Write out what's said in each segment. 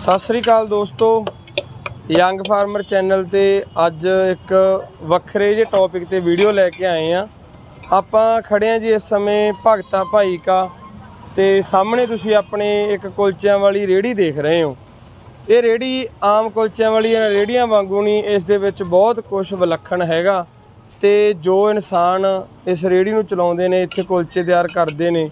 ਸਤਿ ਸ੍ਰੀ ਅਕਾਲ ਦੋਸਤੋ young farmer channel ਤੇ ਅੱਜ ਇੱਕ ਵੱਖਰੇ ਜਿਹੇ ਟੌਪਿਕ ਤੇ ਵੀਡੀਓ ਲੈ ਕੇ ਆਏ ਆ ਆਪਾਂ ਖੜੇ ਆ ਜੀ ਇਸ ਸਮੇਂ ਭਗਤਾ ਭਾਈ ਕਾ ਤੇ ਸਾਹਮਣੇ ਤੁਸੀਂ ਆਪਣੇ ਇੱਕ ਕੁਲਚਿਆਂ ਵਾਲੀ ਰੇੜੀ ਦੇਖ ਰਹੇ ਹੋ। ਇਹ ਰੇੜੀ ਆਮ ਕੁਲਚਿਆਂ ਵਾਲੀਆਂ ਰੇੜੀਆਂ ਵਾਂਗੂ ਨਹੀਂ, ਇਸ ਦੇ ਵਿੱਚ ਬਹੁਤ ਕੁਝ ਵਿਲੱਖਣ ਹੈਗਾ ਤੇ ਜੋ ਇਨਸਾਨ ਇਸ ਰੇੜੀ ਨੂੰ ਚਲਾਉਂਦੇ ਨੇ, ਇੱਥੇ ਕੁਲਚੇ ਤਿਆਰ ਕਰਦੇ ਨੇ,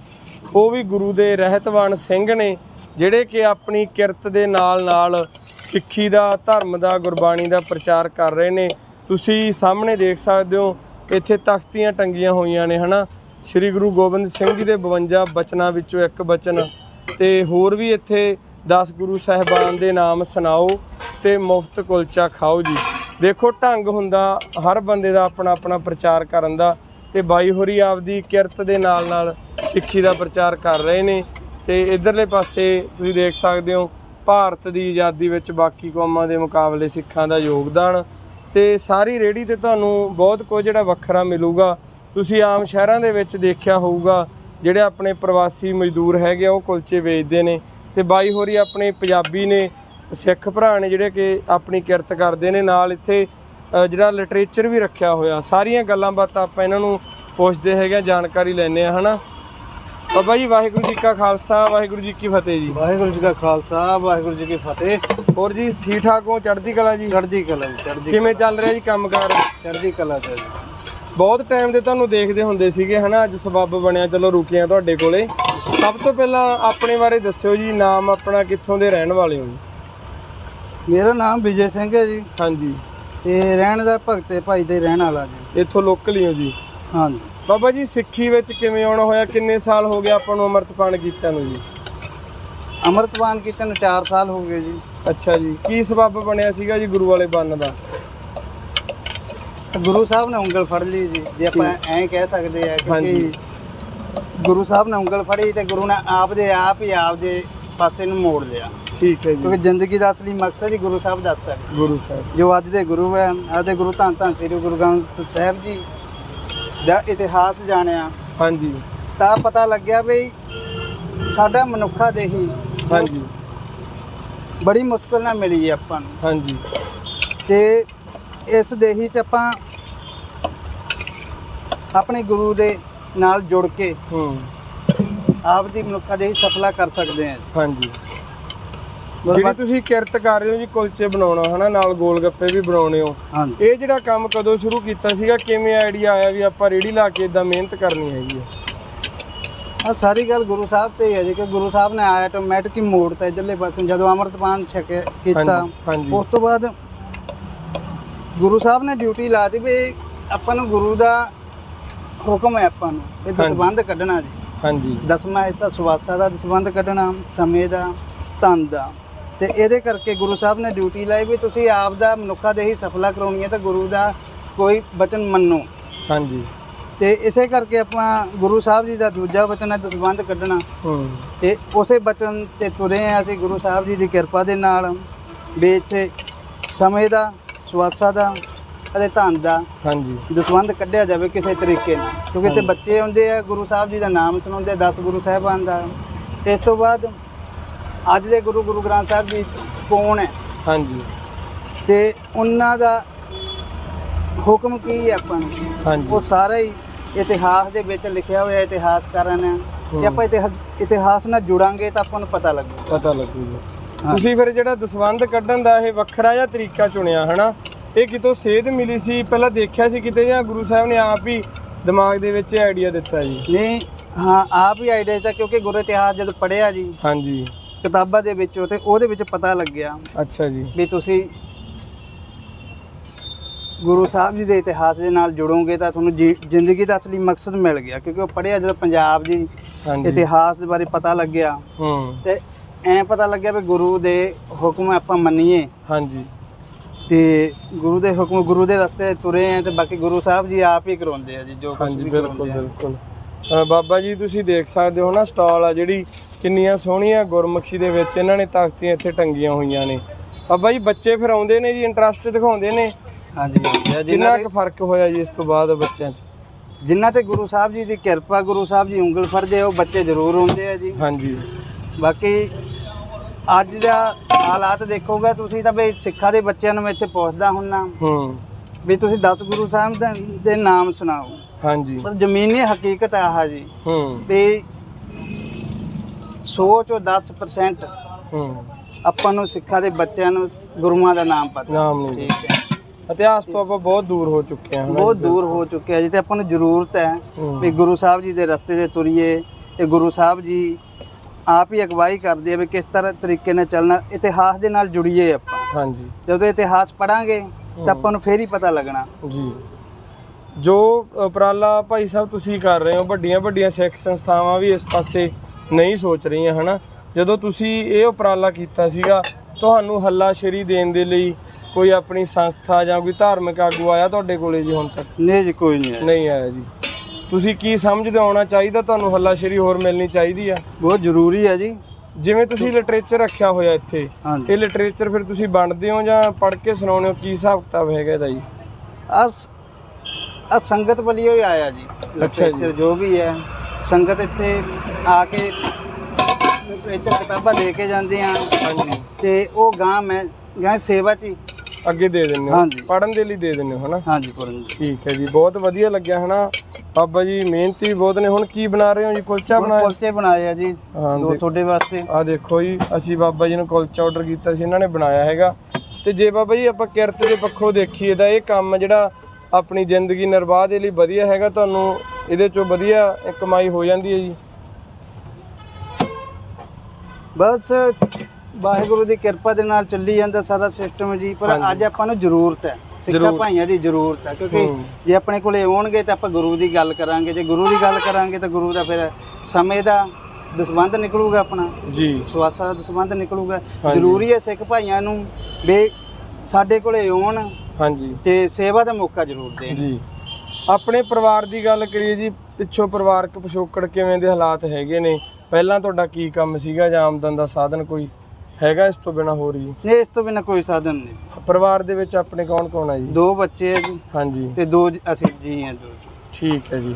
ਉਹ ਵੀ ਗੁਰੂ ਦੇ ਰਹਿਤਵਾਨ ਸਿੰਘ ਨੇ। ਜਿਹੜੇ ਕਿ ਆਪਣੀ ਕਿਰਤ ਦੇ ਨਾਲ ਨਾਲ ਸਿੱਖੀ ਦਾ, ਧਰਮ ਦਾ, ਗੁਰਬਾਣੀ ਦਾ ਪ੍ਰਚਾਰ ਕਰ ਰਹੇ ਨੇ। ਤੁਸੀਂ ਸਾਹਮਣੇ ਦੇਖ ਸਕਦੇ ਹੋ, ਇੱਥੇ ਤਖਤੀਆਂ ਟੰਗੀਆਂ ਹੋਈਆਂ ਨੇ, ਹਨਾ? ਸ੍ਰੀ ਗੁਰੂ ਗੋਬਿੰਦ ਸਿੰਘ ਜੀ ਦੇ 52 ਬਚਨਾਂ ਵਿੱਚੋਂ ਇੱਕ ਬਚਨ। ਤੇ ਹੋਰ ਵੀ ਇੱਥੇ 10 ਗੁਰੂ ਸਾਹਿਬਾਨ ਦੇ ਨਾਮ ਸੁਣਾਓ ਤੇ ਮੁਫਤ ਕੁਲਚਾ ਖਾਓ ਜੀ। ਦੇਖੋ, ਢੰਗ ਹੁੰਦਾ ਹਰ ਬੰਦੇ ਦਾ ਆਪਣਾ ਆਪਣਾ ਪ੍ਰਚਾਰ ਕਰਨ ਦਾ ਤੇ ਬਾਈ ਹੋਰੀ ਆਪਦੀ ਕਿਰਤ ਦੇ ਨਾਲ ਨਾਲ ਸਿੱਖੀ ਦਾ ਪ੍ਰਚਾਰ ਕਰ ਰਹੇ ਨੇ। ਤੇ ਇਧਰਲੇ ਪਾਸੇ ਤੁਸੀਂ ਦੇਖ ਸਕਦੇ ਹੋ ਭਾਰਤ ਦੀ ਆਜ਼ਾਦੀ ਵਿੱਚ ਬਾਕੀ ਕੌਮਾਂ ਦੇ ਮੁਕਾਬਲੇ ਸਿੱਖਾਂ ਦਾ ਯੋਗਦਾਨ ਤੇ ਸਾਰੀ ਰੇੜੀ ਤੇ ਤੁਹਾਨੂੰ ਬਹੁਤ ਕੁਝ ਜਿਹੜਾ ਵੱਖਰਾ ਮਿਲੂਗਾ। ਤੁਸੀਂ ਆਮ ਸ਼ਹਿਰਾਂ ਦੇ ਵਿੱਚ ਦੇਖਿਆ ਹੋਊਗਾ ਜਿਹੜੇ ਆਪਣੇ ਪ੍ਰਵਾਸੀ ਮਜ਼ਦੂਰ ਹੈਗੇ ਆ ਉਹ ਕੁਲਚੇ ਵੇਚਦੇ ਨੇ ਤੇ ਬਾਈ ਹੋਰੀ ਆਪਣੇ ਪੰਜਾਬੀ ਨੇ ਸਿੱਖ ਭਰਾ ਨੇ ਜਿਹੜੇ ਕਿ ਆਪਣੀ ਕਿਰਤ ਕਰਦੇ ਨੇ ਨਾਲ ਇੱਥੇ ਜਿਹੜਾ ਲਿਟਰੇਚਰ ਵੀ ਰੱਖਿਆ ਹੋਇਆ। ਸਾਰੀਆਂ ਗੱਲਾਂ ਬਾਤਾਂ ਆਪਾਂ ਇਹਨਾਂ ਨੂੰ ਪੁੱਛਦੇ ਹੈਗੇ ਆ, ਜਾਣਕਾਰੀ ਲੈਣੇ ਆ ਹਨਾ? ਬਾਬਾ ਜੀ ਵਾਹਿਗੁਰੂ ਜੀ ਕਾ ਖਾਲਸਾ ਵਾਹਿਗੁਰੂ ਜੀ ਕੀ ਫਤਿਹ ਜੀ। ਵਾਹਿਗੁਰੂ ਜੀ ਕਾ ਖਾਲਸਾ ਵਾਹਿਗੁਰੂ ਜੀ ਕੀ ਫਤਿਹ। ਹੋਰ ਜੀ ਠੀਕ ਠਾਕ ਹੋ? ਚੜ੍ਹਦੀ ਕਲਾ ਜੀ? ਚੜ੍ਹਦੀ ਕਲਾ ਜੀ, ਚੜ੍ਹਦੀ ਕਿਵੇਂ ਚੱਲ ਰਿਹਾ ਜੀ ਕੰਮਕਾਰ? ਚੜ੍ਹਦੀ ਕਲਾ ਤੇ ਜੀ। ਬਹੁਤ ਟਾਈਮ ਦੇ ਤੁਹਾਨੂੰ ਦੇਖਦੇ ਹੁੰਦੇ ਸੀਗੇ ਹਨਾ? ਅੱਜ ਸਬੱਬ ਬਣਿਆ। ਚਲੋ ਰੁਕੀਆਂ ਤੁਹਾਡੇ ਕੋਲੇ। ਸਭ ਤੋਂ ਪਹਿਲਾਂ ਆਪਣੇ ਬਾਰੇ ਦੱਸਿਓ ਜੀ ਨਾਮ ਆਪਣਾ ਕਿੱਥੋਂ ਦੇ ਰਹਿਣ ਵਾਲੇ ਹੋ ਮੇਰਾ ਨਾਮ ਵਿਜੇ ਸਿੰਘ ਹੈ ਜੀ। ਹਾਂਜੀ। ਤੇ ਰਹਿਣ ਦਾ ਭਗਤੇ ਭਾਈ ਦੇ ਰਹਿਣ ਵਾਲਾ ਜੀ। ਇੱਥੋਂ ਲੋਕਲ ਹੀ ਹੋ ਜੀ? ਹਾਂਜੀ। ਬਾਬਾ ਜੀ ਸਿੱਖੀ ਵਿੱਚ ਕਿਵੇਂ ਆਉਣਾ ਹੋਇਆ? ਕਿੰਨੇ ਸਾਲ ਹੋ ਗਏ ਆਪਾਂ ਨੂੰ ਅੰਮ੍ਰਿਤਪਾਨ ਕੀਤਾ ਨੂੰ ਜੀ? ਅੰਮ੍ਰਿਤਪਾਨ ਕੀਤੇ ਨੂੰ 4 ਸਾਲ ਹੋ ਗਏ ਜੀ। ਅੱਛਾ ਜੀ। ਕੀ ਸਬੱਬ ਬਣਿਆ ਸੀਗਾ ਜੀ ਗੁਰੂ ਵਾਲੇ ਬੰਨ ਦਾ? ਗੁਰੂ ਸਾਹਿਬ ਨੇ ਉਂਗਲ ਫੜ ਲਈ ਜੀ। ਜੇ ਆਪਾਂ ਐਂ ਕਹਿ ਸਕਦੇ ਆ। ਕਿਉਂਕਿ ਗੁਰੂ ਸਾਹਿਬ ਨੇ ਉਂਗਲ ਫੜੀ ਤੇ ਗੁਰੂ ਨੇ ਆਪ ਦੇ ਆਪ ਹੀ ਆਪ ਦੇ ਪਾਸੇ ਨੂੰ ਮੋੜ ਲਿਆ। ਠੀਕ ਹੈ ਜੀ। ਕਿਉਂਕਿ ਜ਼ਿੰਦਗੀ ਦਾ ਅਸਲੀ ਮਕਸਦ ਹੀ ਗੁਰੂ ਸਾਹਿਬ ਦੱਸ ਸਕਦੇ। ਗੁਰੂ ਸਾਹਿਬ। ਜੋ ਅੱਜ ਦੇ ਗੁਰੂ ਹੈ ਅੱਜ ਦੇ ਗੁਰੂ ਧੰਨ ਧੰਨ ਸ੍ਰੀ ਗੁਰੂ ਗ੍ਰੰਥ ਸਾਹਿਬ ਜੀ ਦਾ ਇਤਿਹਾਸ ਜਾਣਿਆ। ਹਾਂਜੀ। ਤਾਂ ਪਤਾ ਲੱਗਿਆ ਵੀ ਸਾਡਾ ਮਨੁੱਖਾ ਦੇਹੀ ਹਾਂਜੀ। ਬੜੀ ਮੁਸ਼ਕਲ ਨਾਲ ਮਿਲੀ ਹੈ ਆਪਾਂ ਨੂੰ। ਹਾਂਜੀ। ਤੇ ਇਸ ਦੇਹੀ 'ਚ ਆਪਾਂ ਆਪਣੇ ਗੁਰੂ ਦੇ ਨਾਲ ਜੁੜ ਕੇ ਹੂੰ। ਆਪ ਦੀ ਮਨੁੱਖਾ ਦੇਹੀ ਸਫਲਾ ਕਰ ਸਕਦੇ ਹਾਂ। ਹਾਂਜੀ। ਜਿਹੜੀ ਤੁਸੀਂ ਕਿਰਤ ਕਰ ਰਹੇ ਹੋ ਜੀ ਕੁਲਚੇ ਬਣਾਉਣਾ ਹਨਾ ਨਾਲ ਗੋਲ ਗੱਪੇ ਵੀ ਬਣਾਉਣੇ ਹੋ। ਹਾਂਜੀ। ਇਹ ਜਿਹੜਾ ਕੰਮ ਕਦੋਂ ਸ਼ੁਰੂ ਕੀਤਾ ਸੀਗਾ ਕਿਵੇਂ ਆਈਡੀਆ ਆਇਆ ਵੀ ਆਪਾਂ ਰੇੜੀ ਲਾ ਕੇ ਇਦਾਂ ਮਿਹਨਤ ਕਰਨੀ ਹੈਗੀ ਹੈ? ਆ ਸਾਰੀ ਗੱਲ ਗੁਰੂ ਸਾਹਿਬ ਤੇ ਹੀ ਹੈ ਜੀ ਕਿ ਗੁਰੂ ਸਾਹਿਬ ਨੇ ਆਟੋਮੈਟਿਕ ਹੀ ਮੋੜਤਾ ਇਧਰਲੇ ਪਾਸੇ ਜਦੋਂ ਅੰਮ੍ਰਿਤਪਾਨ ਛਕਿਆ ਕੀਤਾ। ਹਾਂਜੀ ਉਸ ਤੋਂ ਬਾਅਦ ਗੁਰੂ ਸਾਹਿਬ ਨੇ ਡਿਊਟੀ ਲਾ ਦਿੱਤੀ ਵੀ ਆਪਾਂ ਨੂੰ ਗੁਰੂ ਦਾ ਹੁਕਮ ਹੈ ਆਪਾਂ ਨੂੰ ਇਹ ਹਾਂਜੀ। ਦਸਬੰਧ ਕੱਢਣਾ ਜੀ। ਹਾਂਜੀ। ਦਸਵਾਂ ਹਿੱਸਾ ਸਵਾਸਾ ਦਾ ਦਸਬੰਧ ਕੱਢਣਾ ਸਮੇਂ ਦਾ ਧਨ ਦਾ। ਤੇ ਇਹਦੇ ਕਰਕੇ ਗੁਰੂ ਸਾਹਿਬ ਨੇ ਡਿਊਟੀ ਲਾਈ ਵੀ ਤੁਸੀਂ ਆਪ ਦਾ ਮਨੁੱਖਾ ਦੇ ਹੀ ਸਫਲਾ ਕਰਾਉਣੀ ਹੈ ਤਾਂ ਗੁਰੂ ਦਾ ਕੋਈ ਬਚਨ ਮੰਨੋ। ਹਾਂਜੀ। ਤੇ ਇਸੇ ਕਰਕੇ ਆਪਾਂ ਗੁਰੂ ਸਾਹਿਬ ਜੀ ਦਾ ਦੂਜਾ ਬਚਨ ਹੈ ਦਸਬੰਧ ਕੱਢਣਾ। ਹੂੰ। ਤੇ ਉਸੇ ਬਚਨ ਤੇ ਤੁਰੇ ਆ ਅਸੀਂ ਗੁਰੂ ਸਾਹਿਬ ਜੀ ਦੀ ਕਿਰਪਾ ਦੇ ਨਾਲ ਵੀ ਇੱਥੇ ਸਮੇਂ ਦਾ ਸਵਾਸਾ ਦਾ ਅਤੇ ਧਨ ਦਾ ਹਾਂਜੀ। ਦਸਵੰਧ ਕੱਢਿਆ ਜਾਵੇ ਕਿਸੇ ਤਰੀਕੇ ਨਾਲ। ਕਿਉਂਕਿ ਤੇ ਬੱਚੇ ਆਉਂਦੇ ਆ ਗੁਰੂ ਸਾਹਿਬ ਜੀ ਦਾ ਨਾਮ ਸੁਣਾਉਂਦੇ 10 ਗੁਰੂ ਸਾਹਿਬਾਨ ਦਾ। ਇਸ ਤੋਂ ਬਾਅਦ ਅੱਜ ਦੇ ਗੁਰੂ ਗੁਰੂ ਗ੍ਰੰਥ ਸਾਹਿਬ ਜੀ ਕੌਣ ਹੈ? ਹਾਂਜੀ। ਤੇ ਉਹਨਾਂ ਦਾ ਹੁਕਮ ਕੀ ਹੈ ਆਪਾਂ ਨੂੰ? ਹਾਂਜੀ। ਉਹ ਸਾਰਾ ਹੀ ਇਤਿਹਾਸ ਦੇ ਵਿੱਚ ਲਿਖਿਆ ਹੋਇਆ ਇਤਿਹਾਸਕਾਰਾਂ ਨੇ। ਜੇ ਆਪਾਂ ਇਤਿਹਾ- ਇਤਿਹਾਸ ਨਾਲ ਜੁੜਾਂਗੇ ਤਾਂ ਆਪਾਂ ਨੂੰ ਪਤਾ ਲੱਗੂ। ਪਤਾ ਲੱਗੂਗਾ। ਹਾਂ। ਤੁਸੀਂ ਫਿਰ ਜਿਹੜਾ ਦਸਵੰਧ ਕੱਢਣ ਦਾ ਇਹ ਵੱਖਰਾ ਜਿਹਾ ਤਰੀਕਾ ਚੁਣਿਆ ਹਨਾ? ਇਹ ਕਿਤੋਂ ਸੇਧ ਮਿਲੀ ਸੀ? ਪਹਿਲਾਂ ਦੇਖਿਆ ਸੀ ਕਿਤੇ ਜਾਂ ਗੁਰੂ ਸਾਹਿਬ ਨੇ ਆਪ ਹੀ ਦਿਮਾਗ ਦੇ ਵਿੱਚ ਆਈਡੀਆ ਦਿੱਤਾ ਜੀ? ਨਹੀਂ ਹਾਂ ਆਪ ਹੀ ਆਈਡੀਆ ਤਾਂ ਕਿਉਂਕਿ ਗੁਰੂ ਇਤਿਹਾਸ ਜਦ ਪੜਿਆ ਜੀ। ਹਾਂਜੀ। ਕਿਤਾਬਾਂ ਦੇ ਵਿੱਚੋਂ ਤੇ ਉਹਦੇ ਵਿੱਚ ਪਤਾ ਲੱਗਿਆ ਅੱਛਾ ਜੀ। ਵੀ ਤੁਸੀਂ ਗੁਰੂ ਸਾਹਿਬ ਜੀ ਦੇ ਇਤਿਹਾਸ ਦੇ ਨਾਲ ਜੁੜੋਗੇ ਤਾਂ ਤੁਹਾਨੂੰ ਜੀ- ਜ਼ਿੰਦਗੀ ਦਾ ਅਸਲੀ ਮਕਸਦ ਮਿਲ ਗਿਆ ਕਿਉਂਕਿ ਉਹ ਪੜਿਆ ਜਦੋਂ ਪੰਜਾਬ ਦੀ ਹਾਂਜੀ। ਇਤਿਹਾਸ ਦੇ ਬਾਰੇ ਪਤਾ ਲੱਗਿਆ। ਹੂੰ। ਤੇ ਐ ਪਤਾ ਲੱਗਿਆ ਵੀ ਗੁਰੂ ਦੇ ਹੁਕਮ ਆਪਾਂ ਮੰਨੀਏ। ਹਾਂਜੀ। ਤੇ ਗੁਰੂ ਦੇ ਹੁਕਮ ਗੁਰੂ ਦੇ ਰਸਤੇ ਤੁਰੇ ਆ ਤੇ ਬਾਕੀ ਗੁਰੂ ਸਾਹਿਬ ਜੀ ਆਪ ਹੀ ਕਰਾਉਂਦੇ ਆ ਜੀ ਜੋ ਕੁਝ ਹਾਂਜੀ ਵੀ ਬਿਲਕੁਲ ਕਰਾਉਂਦੇ ਆ। ਬਿਲਕੁਲ। ਬਾਬਾ ਜੀ ਤੁਸੀਂ ਦੇਖ ਸਕਦੇ ਹੋ ਨਾ ਸਟਾਲ ਆ ਜਿਹੜੀ ਕਿੰਨੀਆਂ ਸੋਹਣੀਆਂ ਗੁਰਮੁਖੀ ਦੇ ਵਿੱਚ ਇਹਨਾਂ ਨੇ ਤਖਤੀਆਂ ਇੱਥੇ ਟੰਗੀਆਂ ਹੋਈਆਂ ਨੇ। ਬਾਬਾ ਜੀ ਬੱਚੇ ਫਿਰ ਆਉਂਦੇ ਨੇ ਜੀ ਇੰਟਰਸਟ ਦਿਖਾਉਂਦੇ ਨੇ? ਹਾਂਜੀ ਕਿੰਨਾ ਕੁ ਫ਼ਰਕ ਹੋਇਆ ਜੀ ਇਸ ਤੋਂ ਬਾਅਦ ਬੱਚਿਆਂ 'ਚ? ਜਿਨ੍ਹਾਂ ਤੇ ਗੁਰੂ ਸਾਹਿਬ ਜੀ ਦੀ ਕਿਰਪਾ ਗੁਰੂ ਸਾਹਿਬ ਜੀ ਉਂਗਲ ਫੜਦੇ ਉਹ ਬੱਚੇ ਜ਼ਰੂਰ ਆਉਂਦੇ ਆ ਜੀ। ਹਾਂਜੀ। ਬਾਕੀ ਅੱਜ ਦਾ ਹਾਲਾਤ ਦੇਖੋਗੇ ਤੁਸੀਂ ਤਾਂ ਬਈ ਸਿੱਖਾਂ ਦੇ ਬੱਚਿਆਂ ਨੂੰ ਮੈਂ ਇੱਥੇ ਪੁੱਛਦਾ ਹੁੰਨਾ ਹੂੰ। ਵੀ ਤੁਸੀਂ 10 ਗੁਰੂ ਸਾਹਿਬ ਦੇ ਨਾਮ ਸੁਣਾਓ। ਹਾਂਜੀ। ਪਰ ਜ਼ਮੀਨੀ ਹਕੀਕਤ ਆਹ ਜੀ। ਹੂੰ। ਵੀ 100 ਚੋਂ 10% ਹੂੰ। ਆਪਾਂ ਨੂੰ ਸਿੱਖਾਂ ਦੇ ਬੱਚਿਆਂ ਨੂੰ ਗੁਰੂਆਂ ਦਾ ਨਾਮ ਪਤਾ। ਨਾਮ ਨਹੀਂ ਠੀਕ ਹੈ। ਇਤਿਹਾਸ ਤੋਂ ਆਪਾਂ ਬਹੁਤ ਦੂਰ ਹੋ ਚੁੱਕੇ ਹਾਂ ਬਹੁਤ ਦੂਰ ਹੋ ਚੁੱਕੇ ਆ ਜੀ ਤੇ ਆਪਾਂ ਨੂੰ ਜ਼ਰੂਰਤ ਹੈ ਹੂੰ। ਵੀ ਗੁਰੂ ਸਾਹਿਬ ਜੀ ਦੇ ਰਸਤੇ ਤੇ ਤੁਰੀਏ ਤੇ ਗੁਰੂ ਸਾਹਿਬ ਜੀ ਆਪ ਹੀ ਅਗਵਾਈ ਕਰਦੇ ਆ ਵੀ ਕਿਸ ਤਰ੍ਹਾਂ ਤਰੀਕੇ ਨਾਲ ਚੱਲਣਾ ਇਤਿਹਾਸ ਦੇ ਨਾਲ ਜੁੜੀਏ ਆਪਾਂ। ਹਾਂਜੀ। ਜਦੋਂ ਇਤਿਹਾਸ ਪੜਾਂਗੇ ਤਾਂ ਆਪਾਂ ਨੂੰ ਫੇਰ ਹੀ ਪਤਾ ਲੱਗਣਾ। ਜੀ। ਜੋ ਉਪਰਾਲਾ ਭਾਈ ਸਾਹਿਬ ਤੁਸੀਂ ਕਰ ਰਹੇ ਹੋ ਵੱਡੀਆਂ ਵੱਡੀਆਂ ਸਿੱਖ ਸੰਸਥਾਵਾਂ ਵੀ ਇਸ ਪਾਸੇ ਨਹੀਂ ਸੋਚ ਰਹੀਆਂ ਹਨਾ? ਜਦੋਂ ਤੁਸੀਂ ਇਹ ਉਪਰਾਲਾ ਕੀਤਾ ਸੀਗਾ ਤੁਹਾਨੂੰ ਹੱਲਾਸ਼ੇਰੀ ਦੇਣ ਦੇ ਲਈ ਕੋਈ ਆਪਣੀ ਸੰਸਥਾ ਜਾਂ ਕੋਈ ਧਾਰਮਿਕ ਆਗੂ ਆਇਆ ਤੁਹਾਡੇ ਕੋਲੇ ਜੀ ਹੁਣ ਤੱਕ? ਨਹੀਂ ਜੀ ਕੋਈ ਨਹੀਂ ਹੈ ਨਹੀਂ ਆਇਆ ਜੀ। ਤੁਸੀਂ ਕੀ ਸਮਝਦੇ ਆਉਣਾ ਚਾਹੀਦਾ ਤੁਹਾਨੂੰ ਹੱਲਾਸ਼ੇਰੀ ਹੋਰ ਮਿਲਣੀ ਚਾਹੀਦੀ ਆ? ਬਹੁਤ ਜ਼ਰੂਰੀ ਹੈ ਜੀ। ਜਿਵੇਂ ਤੁਸੀਂ ਲਿਟਰੇਚਰ ਰੱਖਿਆ ਹੋਇਆ ਇੱਥੇ ਇਹ ਲਿਟਰੇਚਰ ਫਿਰ ਤੁਸੀਂ ਵੰਡਦੇ ਹੋ ਜਾਂ ਪੜ੍ਹ ਕੇ ਸੁਣਾਉਂਦੇ ਹੋ? ਕੀ ਹਿਸਾਬ ਕਿਤਾਬ ਹੈਗਾ ਇਹਦਾ ਜੀ? ਅਸ ਆ ਸੰਗਤ ਵੱਲੋਂ ਹੀ ਆਇਆ ਜੀ। ਲਿਟਰੇਚਰ ਜੋ। ਵੀ ਹੈ। ਸੰਗਤ ਇੱਥੇ ਆ ਕੇ ਲਿਟਰੇਚਰ ਕਿਤਾਬਾਂ ਦੇ ਕੇ ਜਾਂਦੇ ਆ। ਹਾਂਜੀ। ਤੇ ਉਹ ਗਾਂ ਮੈਂ ਗਾਂ ਸੇਵਾ ਚ ਹੀ। ਅੱਗੇ ਦੇ ਦਿੰਦੇ ਹੋ? ਹਾਂਜੀ। ਪੜਨ ਦੇ ਲਈ ਦੇ ਦਿੰਦੇ ਹੋ ਹਨਾ? ਹਾਂਜੀ ਪੂਰਨ ਜੀ ਠੀਕ ਹੈ ਜੀ ਬਹੁਤ ਵਧੀਆ ਲੱਗਿਆ ਹਨਾ? ਬਾਬਾ ਜੀ ਮਿਹਨਤੀ ਬਹੁਤ ਨੇ। ਹੁਣ ਕੀ ਬਣਾ ਰਹੇ ਹੋ ਜੀ? ਕੁਲਚਾ ਹੁਣ ਬਣਾਇਆ? ਕੁਲਚੇ ਬਣਾਏ ਆ ਜੀ ਹਾਂ ਦੋ ਤੁਹਾਡੇ ਵਾਸਤੇ। ਆ ਦੇਖੋ ਜੀ ਅਸੀਂ ਬਾਬਾ ਜੀ ਨੂੰ ਕੁਲਚਾ ਆਰਡਰ ਕੀਤਾ ਸੀ ਇਹਨਾਂ ਨੇ ਬਣਾਇਆ ਹੈਗਾ। ਤੇ ਜੇ ਬਾਬਾ ਜੀ ਆਪਾਂ ਕਿਰਤ ਦੇ ਪੱਖੋਂ ਦੇਖੀਏ ਤਾਂ ਇਹ ਕੰਮ ਜਿਹੜਾ ਆਪਣੀ ਜ਼ਿੰਦਗੀ ਨਿਰਵਾਹ ਦੇ ਲਈ ਵਧੀਆ ਹੈਗਾ ਤੁਹਾਨੂੰ ਇਹਦੇ ਚੋਂ ਵਧੀਆ ਕਮਾਈ ਹੋ ਜਾਂਦੀ ਹੈ ਜੀ ਬਸ ਵਾਹਿਗੁਰੂ ਦੀ ਕਿਰਪਾ ਦੇ ਨਾਲ ਚੱਲੀ ਜਾਂਦਾ ਸਾਰਾ ਸਿਸਟਮ ਜੀ ਪਰ। ਅੱਜ ਆਪਾਂ ਨੂੰ ਜ਼ਰੂਰਤ ਹੈ ਸਿੱਖਾਂ। ਭਾਈਆਂ ਦੀ ਜ਼ਰੂਰਤ ਹੈ ਕਿਉਂਕਿ। ਜੇ ਆਪਣੇ ਕੋਲੇ ਆਉਣਗੇ ਤਾਂ ਆਪਾਂ ਗੁਰੂ ਦੀ ਗੱਲ ਕਰਾਂਗੇ ਜੇ ਗੁਰੂ ਦੀ ਗੱਲ ਕਰਾਂਗੇ ਤਾਂ ਗੁਰੂ ਦਾ ਫਿਰ ਸਮੇਂ ਦਾ ਦਸਵੰਧ ਨਿਕਲੂਗਾ ਆਪਣਾ ਜੀ ਸਵਾਸਾ ਦਾ ਦਸਵੰਧ ਨਿਕਲੂਗਾ। ਜ਼ਰੂਰੀ ਹੈ ਸਿੱਖ ਭਾਈਆਂ ਨੂੰ ਵੀ ਸਾਡੇ ਕੋਲੇ ਆਉਣ ਹਾਂਜੀ। ਤੇ ਸੇਵਾ ਦਾ ਮੌਕਾ ਜ਼ਰੂਰ ਦੇਣ। ਜੀ। ਆਪਣੇ ਪਰਿਵਾਰ ਦੀ ਗੱਲ ਕਰੀਏ ਜੀ ਪਿੱਛੋਂ ਪਰਿਵਾਰਕ ਪਿਛੋਕੜ ਕਿਵੇਂ ਦੇ ਹਾਲਾਤ ਹੈਗੇ ਨੇ? ਪਹਿਲਾਂ ਤੁਹਾਡਾ ਕੀ ਕੰਮ ਸੀਗਾ ਜਾਂ ਆਮਦਨ ਦਾ ਸਾਧਨ ਕੋਈ ਹੈਗਾ ਇਸ ਤੋਂ ਬਿਨਾ ਹੋਰ ਜੀ? ਨਹੀਂ ਇਸ ਤੋਂ ਬਿਨਾ ਕੋਈ ਸਾਧਨ ਨਹੀਂ। ਪਰਿਵਾਰ ਦੇ ਵਿੱਚ ਆਪਣੇ ਕੌਣ ਕੌਣ ਹੈ ਜੀ? ਦੋ ਬੱਚੇ ਹੈ ਜੀ। ਹਾਂਜੀ। ਤੇ ਦੋ ਜ- ਅਸੀਂ ਜੀ ਹਾਂ ਦੋ ਠੀਕ ਹੈ ਜੀ।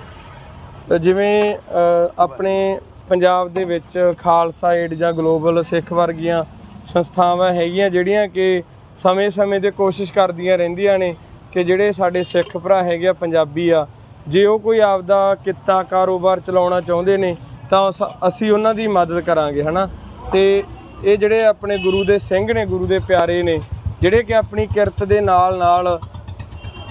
ਤਾਂ ਜਿਵੇਂ ਅ, ਆਪਣੇ ਪੰਜਾਬ ਦੇ ਵਿੱਚ ਖਾਲਸਾ ਏਡ ਜਾਂ ਗਲੋਬਲ ਸਿੱਖ ਵਰਗੀਆਂ ਸੰਸਥਾਵਾਂ ਹੈਗੀਆਂ ਜਿਹੜੀਆਂ ਕਿ ਸਮੇਂ-ਸਮੇਂ ਤੇ ਕੋਸ਼ਿਸ਼ ਕਰਦੀਆਂ ਰਹਿੰਦੀਆਂ ਨੇ ਕਿ ਜਿਹੜੇ ਸਾਡੇ ਸਿੱਖ ਭਰਾ ਹੈਗੇ ਆ, ਪੰਜਾਬੀ ਆ, ਜੇ ਉਹ ਕੋਈ ਆਪਦਾ ਕਿੱਤਾ, ਕਾਰੋਬਾਰ ਚਲਾਉਣਾ ਚਾਹੁੰਦੇ ਨੇ, ਤਾਂ ਅਸ- ਅਸੀਂ ਉਹਨਾਂ ਦੀ ਮਦਦ ਕਰਾਂਗੇ, ਹਨਾ? ਤੇ ਇਹ ਜਿਹੜੇ ਆਪਣੇ ਗੁਰੂ ਦੇ ਸਿੰਘ ਨੇ, ਗੁਰੂ ਦੇ ਪਿਆਰੇ ਨੇ, ਜਿਹੜੇ ਕਿ ਆਪਣੀ ਕਿਰਤ ਦੇ ਨਾਲ ਨਾਲ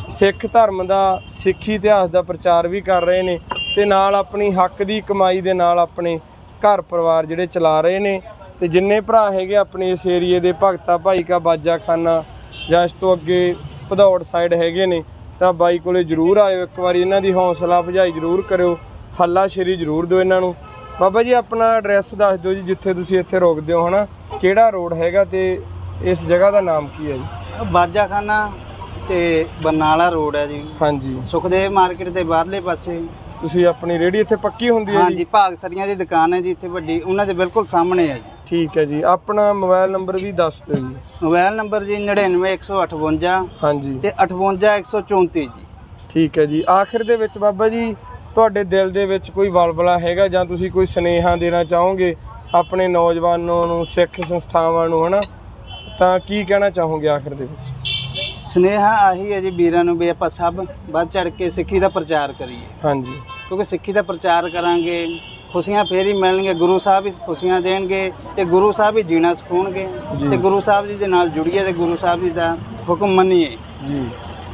ਸਿੱਖ ਧਰਮ ਦਾ, ਸਿੱਖੀ ਇਤਿਹਾਸ ਦਾ ਪ੍ਰਚਾਰ ਵੀ ਕਰ ਰਹੇ ਨੇ ਤੇ ਨਾਲ ਆਪਣੀ ਹੱਕ ਦੀ ਕਮਾਈ ਦੇ ਨਾਲ ਆਪਣੇ ਘਰ ਪਰਿਵਾਰ ਜਿਹੜੇ ਚਲਾ ਰਹੇ ਨੇ ਤੇ ਜਿੰਨੇ ਭਰਾ ਹੈਗੇ ਆਪਣੇ ਇਸ ਏਰੀਏ ਦੇ ਭਗਤਾ ਭਾਈ ਕਾ ਬਾਜਾ ਖਾਨਾ ਜਾਂ ਇਸ ਤੋਂ ਅੱਗੇ ਭਦੌੜ ਸਾਈਡ ਹੈਗੇ ਨੇ ਤਾਂ ਬਾਈ ਕੋਲੇ ਜਰੂਰ ਆਇਓ ਇੱਕ ਵਾਰੀ ਇਹਨਾਂ ਦੀ ਹੌਸਲਾ ਅਫਜ਼ਾਈ ਜਰੂਰ ਕਰਿਓ ਹੱਲਾ ਸ਼ੇਰੀ ਜਰੂਰ ਦਿਓ ਇਹਨਾਂ ਨੂੰ। ਬਾਬਾ ਜੀ ਆਪਣਾ ਐਡਰੈਸ ਦੱਸ ਦਿਓ ਜੀ ਜਿੱਥੇ ਤੁਸੀਂ ਇੱਥੇ ਰੁਕਦੇ ਹੋ ਹਨਾ? ਕਿਹੜਾ ਰੋਡ ਹੈਗਾ ਤੇ ਇਸ ਜਗ੍ਹਾ ਦਾ ਨਾਮ ਕੀ ਹੈ ਜੀ? ਬਾਜਾਖਾਨਾ ਤੇ ਬਰਨਾਲਾ ਰੋਡ ਹੈ ਜੀ। ਹਾਂਜੀ। ਸੁਖਦੇਵ ਮਾਰਕੀਟ ਦੇ ਬਾਹਰਲੇ ਪਾਸੇ। ਤੁਸੀਂ ਆਪਣੀ ਰੇੜੀ ਇੱਥੇ ਪੱਕੀ ਹੁੰਦੀ ਹੈ ਹਾਂਜੀ ਜੀ ਭਾਗ ਸਰੀਆਂ ਦੀ ਦੁਕਾਨ ਹੈ ਜੀ ਇੱਥੇ ਵੱਡੀ ਉਹਨਾਂ ਦੇ ਬਿਲਕੁਲ ਸਾਹਮਣੇ ਹੈ ਜੀ। ਠੀਕ ਹੈ ਜੀ ਆਪਣਾ ਮੋਬਾਈਲ ਨੰਬਰ ਵੀ ਦੱਸ ਦਿਓ ਜੀ। ਮੋਬਾਈਲ ਨੰਬਰ ਜੀ 99158 ਹਾਂਜੀ। ਤੇ 58134 ਜੀ। ਠੀਕ ਹੈ ਜੀ ਆਖਿਰ ਦੇ ਵਿੱਚ ਬਾਬਾ ਜੀ ਤੁਹਾਡੇ ਦਿਲ ਦੇ ਵਿੱਚ ਕੋਈ ਵਲਵਲਾ ਹੈਗਾ ਜਾਂ ਤੁਸੀਂ ਕੋਈ ਸੁਨੇਹਾ ਦੇਣਾ ਚਾਹੋਗੇ ਆਪਣੇ ਨੌਜਵਾਨਾਂ ਨੂੰ ਸਿੱਖ ਸੰਸਥਾਵਾਂ ਨੂੰ ਹਨਾ? ਤਾਂ ਕੀ ਕਹਿਣਾ ਚਾਹੋਗੇ ਆਖਿਰ ਦੇ ਵਿੱਚ? ਸਨੇਹਾ ਆਹੀ ਹੈ ਜੀ ਵੀਰਾਂ ਨੂੰ ਵੀ ਆਪਾਂ ਸਭ ਵੱਧ ਚੜ ਕੇ ਸਿੱਖੀ ਦਾ ਪ੍ਰਚਾਰ ਕਰੀਏ। ਹਾਂਜੀ। ਕਿਉਂਕਿ ਸਿੱਖੀ ਦਾ ਪ੍ਰਚਾਰ ਕਰਾਂਗੇ ਖੁਸ਼ੀਆਂ ਫੇਰ ਹੀ ਮਿਲਣਗੀਆਂ ਗੁਰੂ ਸਾਹਿਬ ਹੀ ਖੁਸ਼ੀਆਂ ਦੇਣਗੇ ਤੇ ਗੁਰੂ ਸਾਹਿਬ ਹੀ ਜੀਣਾ ਸਿਖਾਉਣਗੇ ਜੀ। ਤੇ ਗੁਰੂ ਸਾਹਿਬ ਜੀ ਦੇ ਨਾਲ ਜੁੜੀਏ ਤੇ ਗੁਰੂ ਸਾਹਿਬ ਜੀ ਦਾ ਹੁਕਮ ਮੰਨੀਏ। ਜੀ।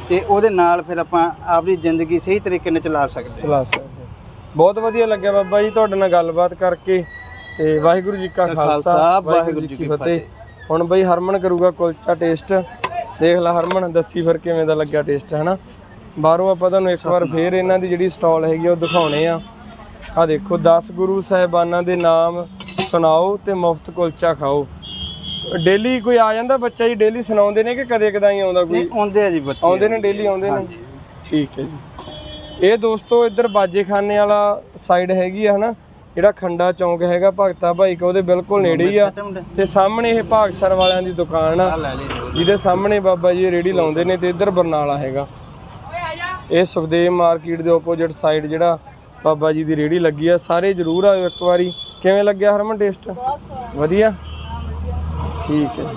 ਤੇ ਉਹਦੇ ਨਾਲ ਫਿਰ ਆਪਾਂ ਆਪਣੀ ਜ਼ਿੰਦਗੀ ਸਹੀ ਤਰੀਕੇ ਨਾਲ ਚਲਾ ਸਕਦੇ ਹਾਂ। ਚਲਾ ਸਕਦੇ। ਬਹੁਤ ਵਧੀਆ ਲੱਗਿਆ ਬਾਬਾ ਜੀ ਤੁਹਾਡੇ ਨਾਲ ਗੱਲਬਾਤ ਕਰਕੇ ਤੇ ਵਾਹਿਗੁਰੂ ਜੀ ਕਾ ਖਾਲਸਾ ਵਾਹਿਗੁਰੂ ਜੀ ਕੀ ਫਤਿਹ। ਹੁਣ ਬਈ ਹਰਮਨ ਕਰੂਗਾ ਕੁਲਚਾ ਟੇਸਟ। ਦੇਖ ਲੈ ਹਰਮਨ ਦੱਸੀ ਫਿਰ ਕਿਵੇਂ ਦਾ ਲੱਗਿਆ ਟੇਸਟ ਹਨਾ? ਬਾਹਰੋਂ ਆਪਾਂ ਤੁਹਾਨੂੰ ਇੱਕ ਵਾਰ ਫੇਰ ਇਹਨਾਂ ਦੀ ਜਿਹੜੀ ਸਟਾਲ ਹੈਗੀ ਉਹ ਦਿਖਾਉਣੇ ਆ। ਆ ਦੇਖੋ 10 ਗੁਰੂ ਸਾਹਿਬਾਨਾਂ ਦੇ ਨਾਮ ਸੁਣਾਓ ਤੇ ਮੁਫਤ ਕੁਲਚਾ ਖਾਓ। ਡੇਲੀ ਕੋਈ ਆ ਜਾਂਦਾ ਬੱਚਾ ਜੀ? ਡੇਲੀ ਸੁਣਾਉਂਦੇ ਨੇ ਕਿ ਕਦੇ ਕਦਾਈ ਆਉਂਦਾ ਕੋਈ? ਆਉਂਦੇ ਆ ਜੀ ਬੱਚੇ। ਆਉਂਦੇ ਨੇ ਡੇਲੀ ਆਉਂਦੇ ਨੇ। ਠੀਕ ਹੈ ਜੀ। ਇਹ ਦੋਸਤੋ ਇੱਧਰ ਬਾਜੇਖਾਨੇ ਵਾਲਾ ਸਾਈਡ ਹੈਗੀ ਆ ਹਨਾ? ਜਿਹੜਾ ਖੰਡਾ ਚੌਂਕ ਹੈਗਾ ਭਗਤਾ ਭਾਈ ਕਾ ਉਹਦੇ ਬਿਲਕੁਲ ਨੇੜੇ ਹੀ ਆ। ਤੇ ਸਾਹਮਣੇ ਇਹ ਭਾਗਸਰ ਵਾਲਿਆਂ ਦੀ ਦੁਕਾਨ ਆ। ਜਿਹਦੇ ਸਾਹਮਣੇ ਬਾਬਾ ਜੀ ਰੇੜੀ ਲਾਉਂਦੇ ਨੇ ਤੇ ਇੱਧਰ ਬਰਨਾਲਾ ਹੈਗਾ। ਇਹ ਸੁਖਦੇਵ ਮਾਰਕੀਟ ਦੇ ਆਪੋਜ਼ਿਟ ਸਾਈਡ ਜਿਹੜਾ ਬਾਬਾ ਜੀ ਦੀ ਰੇੜੀ ਲੱਗੀ ਆ। ਸਾਰੇ ਜਰੂਰ ਆਇਓ ਇੱਕ ਵਾਰੀ। ਕਿਵੇਂ ਲੱਗਿਆ ਹਰਮਨ ਟੇਸਟ ਵਧੀਆ? ਠੀਕ ਹੈ।